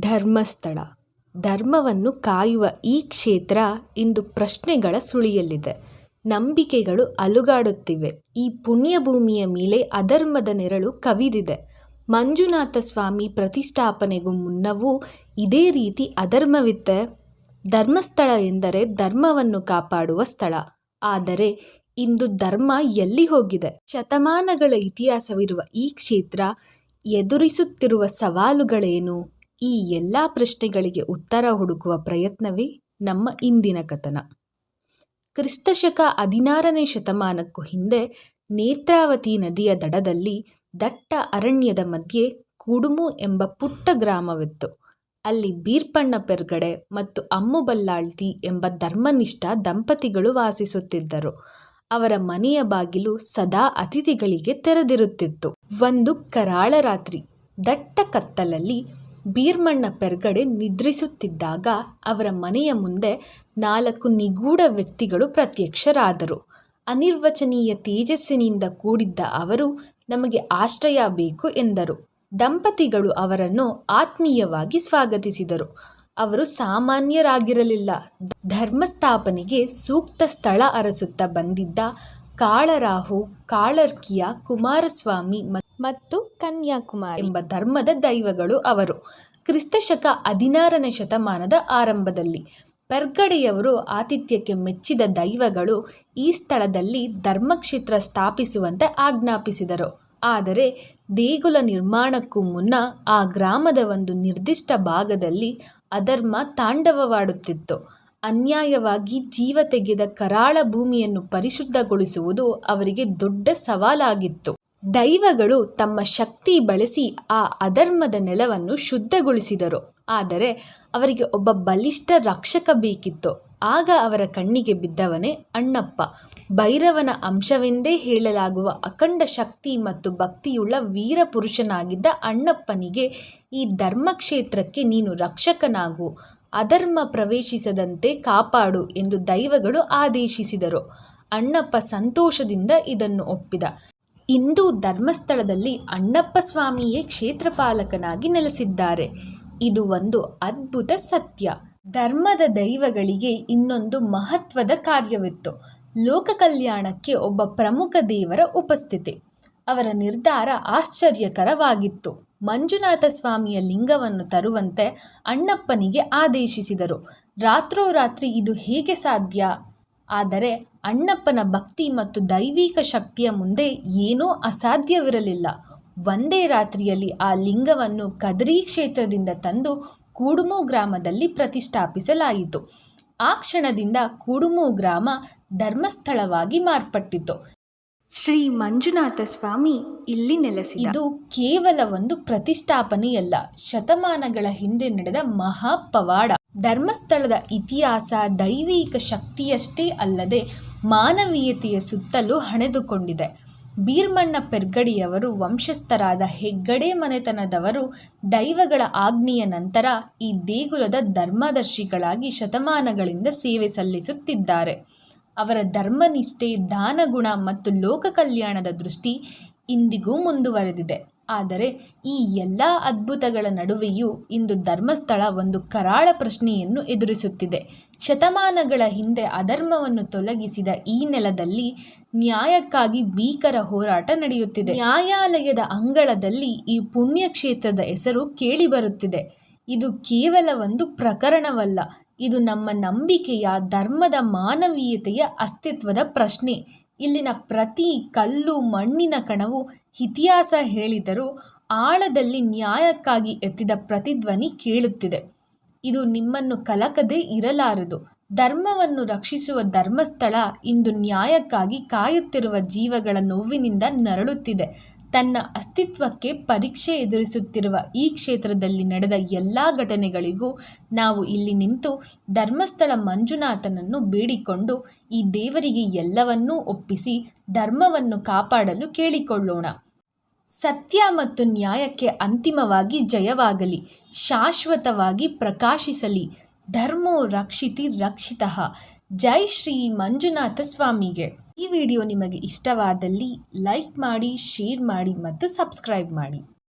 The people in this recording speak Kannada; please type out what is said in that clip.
ಧರ್ಮಸ್ಥಳ. ಧರ್ಮವನ್ನು ಕಾಯುವ ಈ ಕ್ಷೇತ್ರ ಇಂದು ಪ್ರಶ್ನೆಗಳ ಸುಳಿಯಲ್ಲಿದೆ. ನಂಬಿಕೆಗಳು ಅಲುಗಾಡುತ್ತಿವೆ. ಈ ಪುಣ್ಯಭೂಮಿಯ ಮೇಲೆ ಅಧರ್ಮದ ನೆರಳು ಕವಿದಿದೆ. ಮಂಜುನಾಥ ಸ್ವಾಮಿ ಪ್ರತಿಷ್ಠಾಪನೆಗೂ ಮುನ್ನವೂ ಇದೇ ರೀತಿ ಅಧರ್ಮವಿತ್ತೆ. ಧರ್ಮಸ್ಥಳ ಎಂದರೆ ಧರ್ಮವನ್ನು ಕಾಪಾಡುವ ಸ್ಥಳ. ಆದರೆ ಇಂದು ಧರ್ಮ ಎಲ್ಲಿ ಹೋಗಿದೆ? ಶತಮಾನಗಳ ಇತಿಹಾಸವಿರುವ ಈ ಕ್ಷೇತ್ರ ಎದುರಿಸುತ್ತಿರುವ ಸವಾಲುಗಳೇನು? ಈ ಎಲ್ಲ ಪ್ರಶ್ನೆಗಳಿಗೆ ಉತ್ತರ ಹುಡುಕುವ ಪ್ರಯತ್ನವೇ ನಮ್ಮ ಇಂದಿನ ಕಥನ. ಕ್ರಿಸ್ತಶಕ ಹದಿನಾರನೇ ಶತಮಾನಕ್ಕೂ ಹಿಂದೆ ನೇತ್ರಾವತಿ ನದಿಯ ದಡದಲ್ಲಿ ದಟ್ಟ ಅರಣ್ಯದ ಮಧ್ಯೆ ಕುಡುಮು ಎಂಬ ಪುಟ್ಟ ಗ್ರಾಮವಿತ್ತು. ಅಲ್ಲಿ ಬೀರ್ಪಣ್ಣ ಪೆರ್ಗಡೆ ಮತ್ತು ಅಮ್ಮು ಬಲ್ಲಾಳ್ತಿ ಎಂಬ ಧರ್ಮನಿಷ್ಠ ದಂಪತಿಗಳು ವಾಸಿಸುತ್ತಿದ್ದರು. ಅವರ ಮನೆಯ ಬಾಗಿಲು ಸದಾ ಅತಿಥಿಗಳಿಗೆ ತೆರೆದಿರುತ್ತಿತ್ತು. ಒಂದು ಕರಾಳ ರಾತ್ರಿ ದಟ್ಟ ಕತ್ತಲಲ್ಲಿ ಬೀರ್ಮಣ್ಣ ಪೆರ್ಗಡೆ ನಿದ್ರಿಸುತ್ತಿದ್ದಾಗ ಅವರ ಮನೆಯ ಮುಂದೆ ನಾಲ್ಕು ನಿಗೂಢ ವ್ಯಕ್ತಿಗಳು ಪ್ರತ್ಯಕ್ಷರಾದರು. ಅನಿರ್ವಚನೀಯ ತೇಜಸ್ಸಿನಿಂದ ಕೂಡಿದ್ದ ಅವರು, ನಮಗೆ ಆಶ್ರಯ ಬೇಕು ಎಂದರು. ದಂಪತಿಗಳು ಅವರನ್ನು ಆತ್ಮೀಯವಾಗಿ ಸ್ವಾಗತಿಸಿದರು. ಅವರು ಸಾಮಾನ್ಯರಾಗಿರಲಿಲ್ಲ. ಧರ್ಮಸ್ಥಾಪನೆಗೆ ಸೂಕ್ತ ಸ್ಥಳ ಅರಸುತ್ತಾ ಬಂದಿದ್ದ ಕಾಳರಾಹು, ಕಾಳರ್ಕಿಯ ಕುಮಾರಸ್ವಾಮಿ ಮತ್ತು ಕನ್ಯಾಕುಮಾರಿ ಎಂಬ ಧರ್ಮದ ದೈವಗಳು ಅವರು. ಕ್ರಿಸ್ತಶಕ ಹದಿನಾರನೇ ಶತಮಾನದ ಆರಂಭದಲ್ಲಿ ಪೆರ್ಗಡೆಯವರು ಆತಿಥ್ಯಕ್ಕೆ ಮೆಚ್ಚಿದ ದೈವಗಳು ಈ ಸ್ಥಳದಲ್ಲಿ ಧರ್ಮಕ್ಷೇತ್ರ ಸ್ಥಾಪಿಸುವಂತೆ ಆಜ್ಞಾಪಿಸಿದರು. ಆದರೆ ದೇಗುಲ ನಿರ್ಮಾಣಕ್ಕೂ ಮುನ್ನ ಆ ಗ್ರಾಮದ ಒಂದು ನಿರ್ದಿಷ್ಟ ಭಾಗದಲ್ಲಿ ಅಧರ್ಮ ತಾಂಡವವಾಡುತ್ತಿತ್ತು. ಅನ್ಯಾಯವಾಗಿ ಜೀವ ತೆಗೆದ ಕರಾಳ ಭೂಮಿಯನ್ನು ಪರಿಶುದ್ಧಗೊಳಿಸುವುದು ಅವರಿಗೆ ದೊಡ್ಡ ಸವಾಲಾಗಿತ್ತು. ದೈವಗಳು ತಮ್ಮ ಶಕ್ತಿ ಬಳಸಿ ಆ ಅಧರ್ಮದ ನೆಲವನ್ನು ಶುದ್ಧಗೊಳಿಸಿದರು. ಆದರೆ ಅವರಿಗೆ ಒಬ್ಬ ಬಲಿಷ್ಠ ರಕ್ಷಕ ಬೇಕಿತ್ತು. ಆಗ ಅವರ ಕಣ್ಣಿಗೆ ಬಿದ್ದವನೇ ಅಣ್ಣಪ್ಪ. ಭೈರವನ ಅಂಶವೆಂದೇ ಹೇಳಲಾಗುವ ಅಖಂಡ ಶಕ್ತಿ ಮತ್ತು ಭಕ್ತಿಯುಳ್ಳ ವೀರ ಪುರುಷನಾಗಿದ್ದ ಅಣ್ಣಪ್ಪನಿಗೆ ಈ ಧರ್ಮಕ್ಷೇತ್ರಕ್ಕೆ ನೀನು ರಕ್ಷಕನಾಗು. ಅಧರ್ಮ ಪ್ರವೇಶಿಸದಂತೆ ಕಾಪಾಡು ಎಂದು ದೈವಗಳು ಆದೇಶಿಸಿದರು. ಅಣ್ಣಪ್ಪ ಸಂತೋಷದಿಂದ ಇದನ್ನು ಒಪ್ಪಿದ. ಇಂದು ಧರ್ಮಸ್ಥಳದಲ್ಲಿ ಅಣ್ಣಪ್ಪ ಸ್ವಾಮಿಯೇ ಕ್ಷೇತ್ರಪಾಲಕನಾಗಿ ನೆಲೆಸಿದ್ದಾರೆ. ಇದು ಒಂದು ಅದ್ಭುತ ಸತ್ಯ. ಧರ್ಮದ ದೈವಗಳಿಗೆ ಇನ್ನೊಂದು ಮಹತ್ವದ ಕಾರ್ಯವಿತ್ತು. ಲೋಕ ಕಲ್ಯಾಣಕ್ಕೆ ಒಬ್ಬ ಪ್ರಮುಖ ದೇವರ ಉಪಸ್ಥಿತಿ. ಅವರ ನಿರ್ಧಾರ ಆಶ್ಚರ್ಯಕರವಾಗಿತ್ತು. ಮಂಜುನಾಥ ಸ್ವಾಮಿಯ ಲಿಂಗವನ್ನು ತರುವಂತೆ ಅಣ್ಣಪ್ಪನಿಗೆ ಆದೇಶಿಸಿದರು. ರಾತ್ರೋರಾತ್ರಿ ಇದು ಹೇಗೆ ಸಾಧ್ಯ? ಆದರೆ ಅಣ್ಣಪ್ಪನ ಭಕ್ತಿ ಮತ್ತು ದೈವಿಕ ಶಕ್ತಿಯ ಮುಂದೆ ಏನೂ ಅಸಾಧ್ಯವಿರಲಿಲ್ಲ. ಒಂದೇ ರಾತ್ರಿಯಲ್ಲಿ ಆ ಲಿಂಗವನ್ನು ಕದರಿ ಕ್ಷೇತ್ರದಿಂದ ತಂದು ಕೂಡುಮು ಗ್ರಾಮದಲ್ಲಿ ಪ್ರತಿಷ್ಠಾಪಿಸಲಾಯಿತು. ಆ ಕ್ಷಣದಿಂದ ಕೂಡುಮು ಗ್ರಾಮ ಧರ್ಮಸ್ಥಳವಾಗಿ ಮಾರ್ಪಟ್ಟಿತು. ಶ್ರೀ ಮಂಜುನಾಥ ಸ್ವಾಮಿ ಇಲ್ಲಿ ನೆಲೆಸಿ ಇದು ಕೇವಲ ಒಂದು ಪ್ರತಿಷ್ಠಾಪನೆಯಲ್ಲ ಶತಮಾನಗಳ ಹಿಂದೆ ನಡೆದ ಮಹಾಪವಾಡ. ಧರ್ಮಸ್ಥಳದ ಇತಿಹಾಸ ದೈವಿಕ ಶಕ್ತಿಯಷ್ಟೇ ಅಲ್ಲದೆ ಮಾನವೀಯತೆಯ ಸುತ್ತಲೂ ಹಣೆದುಕೊಂಡಿದೆ. ಬೀರ್ಮಣ್ಣ ಪೆರ್ಗಡಿಯವರು ವಂಶಸ್ಥರಾದ ಹೆಗ್ಗಡೆ ಮನೆತನದವರು ದೈವಗಳ ಆಜ್ಞೆಯ ನಂತರ ಈ ದೇಗುಲದ ಧರ್ಮದರ್ಶಿಗಳಾಗಿ ಶತಮಾನಗಳಿಂದ ಸೇವೆ ಸಲ್ಲಿಸುತ್ತಿದ್ದಾರೆ. ಅವರ ಧರ್ಮನಿಷ್ಠೆ, ದಾನಗುಣ ಮತ್ತು ಲೋಕ ಕಲ್ಯಾಣದ ದೃಷ್ಟಿ ಇಂದಿಗೂ ಮುಂದುವರೆದಿದೆ. ಆದರೆ ಈ ಎಲ್ಲ ಅದ್ಭುತಗಳ ನಡುವೆಯೂ ಇಂದು ಧರ್ಮಸ್ಥಳ ಒಂದು ಕರಾಳ ಪ್ರಶ್ನೆಯನ್ನು ಎದುರಿಸುತ್ತಿದೆ. ಶತಮಾನಗಳ ಹಿಂದೆ ಅಧರ್ಮವನ್ನು ತೊಲಗಿಸಿದ ಈ ನೆಲದಲ್ಲಿ ನ್ಯಾಯಕ್ಕಾಗಿ ಭೀಕರ ಹೋರಾಟ ನಡೆಯುತ್ತಿದೆ. ನ್ಯಾಯಾಲಯದ ಅಂಗಳದಲ್ಲಿ ಈ ಪುಣ್ಯಕ್ಷೇತ್ರದ ಹೆಸರು ಕೇಳಿಬರುತ್ತಿದೆ. ಇದು ಕೇವಲ ಒಂದು ಪ್ರಕರಣವಲ್ಲ, ಇದು ನಮ್ಮ ನಂಬಿಕೆಯ, ಧರ್ಮದ ಮಾನವೀಯತೆಯ ಅಸ್ತಿತ್ವದ ಪ್ರಶ್ನೆ. ಇಲ್ಲಿನ ಪ್ರತಿ ಕಲ್ಲು, ಮಣ್ಣಿನ ಕಣವು ಇತಿಹಾಸ ಹೇಳಿದರೂ ಆಳದಲ್ಲಿ ನ್ಯಾಯಕ್ಕಾಗಿ ಎತ್ತಿದ ಪ್ರತಿಧ್ವನಿ ಕೇಳುತ್ತಿದೆ. ಇದು ನಿಮ್ಮನ್ನು ಕಲಕದೇ ಇರಲಾರದು. ಧರ್ಮವನ್ನು ರಕ್ಷಿಸುವ ಧರ್ಮಸ್ಥಳ ಇಂದು ನ್ಯಾಯಕ್ಕಾಗಿ ಕಾಯುತ್ತಿರುವ ಜೀವಗಳ ನೋವಿನಿಂದ ನರಳುತ್ತಿದೆ. ತನ್ನ ಅಸ್ತಿತ್ವಕ್ಕೆ ಪರೀಕ್ಷೆ ಎದುರಿಸುತ್ತಿರುವ ಈ ಕ್ಷೇತ್ರದಲ್ಲಿ ನಡೆದ ಎಲ್ಲ ಘಟನೆಗಳಿಗೂ ನಾವು ಇಲ್ಲಿ ನಿಂತು ಧರ್ಮಸ್ಥಳ ಮಂಜುನಾಥನನ್ನು ಬೇಡಿಕೊಂಡು ಈ ದೇವರಿಗೆ ಎಲ್ಲವನ್ನೂ ಒಪ್ಪಿಸಿ ಧರ್ಮವನ್ನು ಕಾಪಾಡಲು ಕೇಳಿಕೊಳ್ಳೋಣ. ಸತ್ಯ ಮತ್ತು ನ್ಯಾಯಕ್ಕೆ ಅಂತಿಮವಾಗಿ ಜಯವಾಗಲಿ, ಶಾಶ್ವತವಾಗಿ ಪ್ರಕಾಶಿಸಲಿ. ಧರ್ಮೋ ರಕ್ಷಿತಿ ರಕ್ಷಿತಃ. ಜೈ ಶ್ರೀ ಮಂಜುನಾಥ ಸ್ವಾಮಿಗೆ. ಈ ವಿಡಿಯೋ ನಿಮಗೆ ಇಷ್ಟವಾದಲ್ಲಿ ಲೈಕ್ ಮಾಡಿ ಶೇರ್ ಮಾಡಿ ಮತ್ತು ಸಬ್ಸ್ಕ್ರೈಬ್ ಮಾಡಿ.